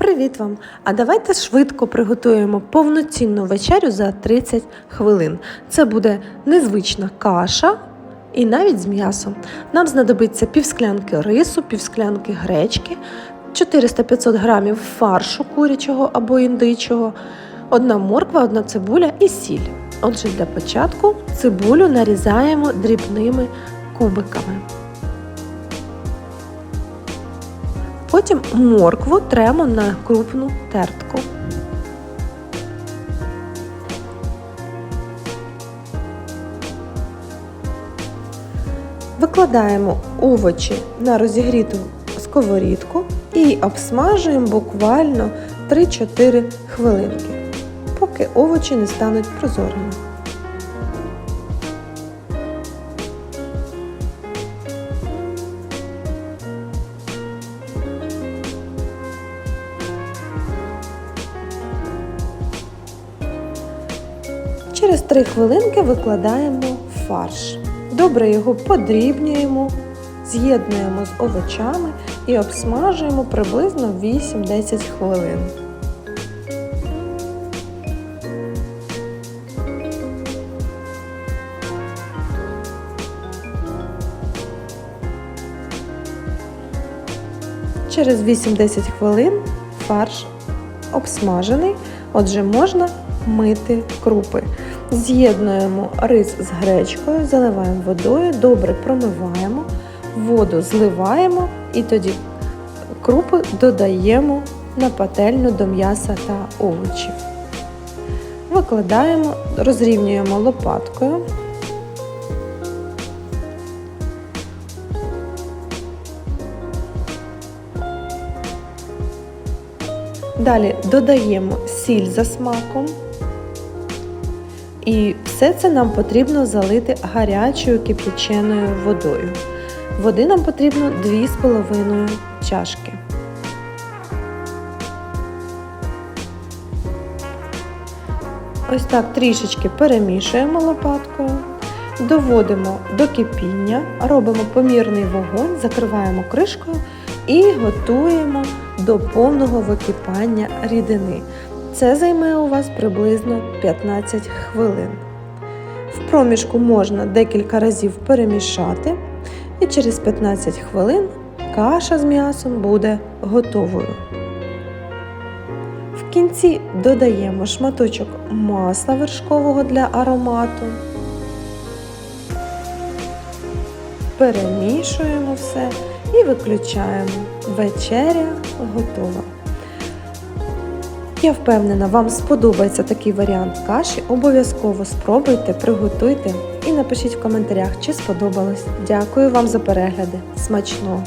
Привіт вам! А давайте швидко приготуємо повноцінну вечерю за 30 хвилин. Це буде незвична каша і навіть з м'ясом. Нам знадобиться півсклянки рису, півсклянки гречки, 400-500 грамів фаршу курячого або індичого, одна морква, одна цибуля і сіль. Отже, для початку цибулю нарізаємо дрібними кубиками. Потім моркву тремо на крупну тертку. Викладаємо овочі на розігріту сковорідку і обсмажуємо буквально 3-4 хвилинки, поки овочі не стануть прозорими. Через 3 хвилинки викладаємо фарш. Добре його подрібнюємо, з'єднуємо з овочами і обсмажуємо приблизно 8-10 хвилин. Через 8-10 хвилин фарш обсмажений, отже, можна мити крупи. З'єднуємо рис з гречкою, заливаємо водою, добре промиваємо, воду зливаємо і тоді крупи додаємо на пательню до м'яса та овочів. Викладаємо, розрівнюємо лопаткою. Далі додаємо сіль за смаком. І все це нам потрібно залити гарячою кип'яченою водою. Води нам потрібно 2,5 чашки. Ось так трішечки перемішуємо лопаткою, доводимо до кипіння, робимо помірний вогонь, закриваємо кришкою і готуємо до повного википання рідини. Це займе у вас приблизно 15 хвилин. В проміжку можна декілька разів перемішати, і через 15 хвилин каша з м'ясом буде готовою. В кінці додаємо шматочок масла вершкового для аромату. Перемішуємо все і виключаємо. Вечеря готова. Я впевнена, вам сподобається такий варіант каші. Обов'язково спробуйте, приготуйте і напишіть в коментарях, чи сподобалось. Дякую вам за перегляди. Смачного!